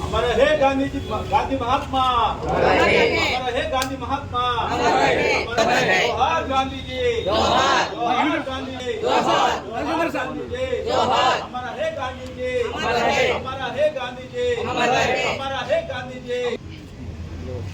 हमारे हे गांधी गांधी महात्मा। हमारे हे गांधी महात्मा। जोहार गांधी जी जोहार गांधी जी हमारा हे गांधी जी हमारा हे गांधी जी हमारा हे गांधी जी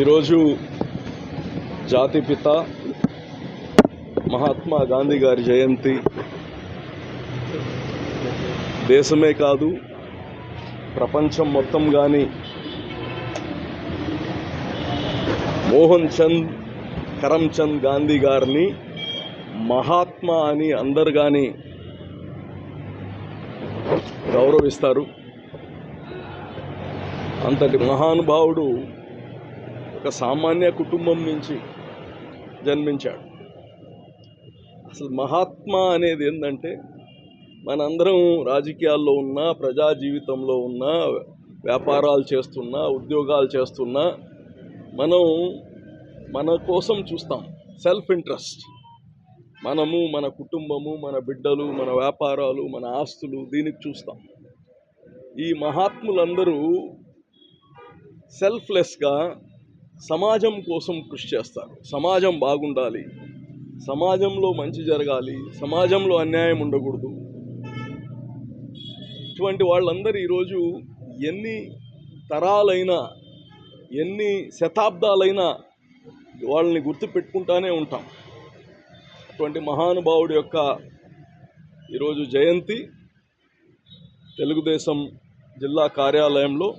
ఈరోజు జాతిపిత మహాత్మా గాంధీ గారి జయంతి. దేశమే కాదు ప్రపంచం మొత్తం కానీ మోహన్ చంద్ కరమ్చంద్ గాంధీ గారిని మహాత్మా అని అందరు కానీ గౌరవిస్తారు. అంతటి మహానుభావుడు ఒక సామాన్య కుటుంబం నుంచి జన్మించాడు. అసలు మహాత్మా అనేది ఏంటంటే మనందరం రాజకీయాల్లో ఉన్నా ప్రజా జీవితంలో ఉన్నా వ్యాపారాలు చేస్తున్నా ఉద్యోగాలు చేస్తున్నా మనం మన కోసం చూస్తాం. Self interest. మనము మన కుటుంబము మన బిడ్డలు మన వ్యాపారాలు మన ఆస్తులు దీనికి చూస్తాం. ఈ మహాత్ములందరూ సెల్ఫ్లెస్గా సమాజం కోసం కృషి చేస్తారు. సమాజం బాగుండాలి. సమాజంలో మంచి జరగాలి. సమాజంలో అన్యాయం ఉండకూడదు. ఇటువంటి వాళ్ళందరూ ఈరోజు ఎన్ని తరాలైనా ఎన్ని శతాబ్దాలైనా వాళ్ళని గుర్తుపెట్టుకుంటానే ఉంటాం. అటువంటి మహానుభావుడి యొక్క ఈరోజు జయంతి తెలుగుదేశం జిల్లా కార్యాలయంలో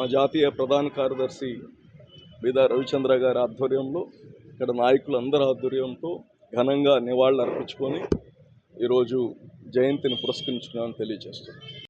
మా జాతీయ ప్రధాన కార్యదర్శి బీదా రవిచంద్ర గారి ఆధ్వర్యంలో ఇక్కడ నాయకులందరి ఆధ్వర్యంతో ఘనంగా నివాళులు అర్పించుకొని ఈరోజు జయంతిని పురస్కరించుకున్నామని తెలియజేస్తున్నాను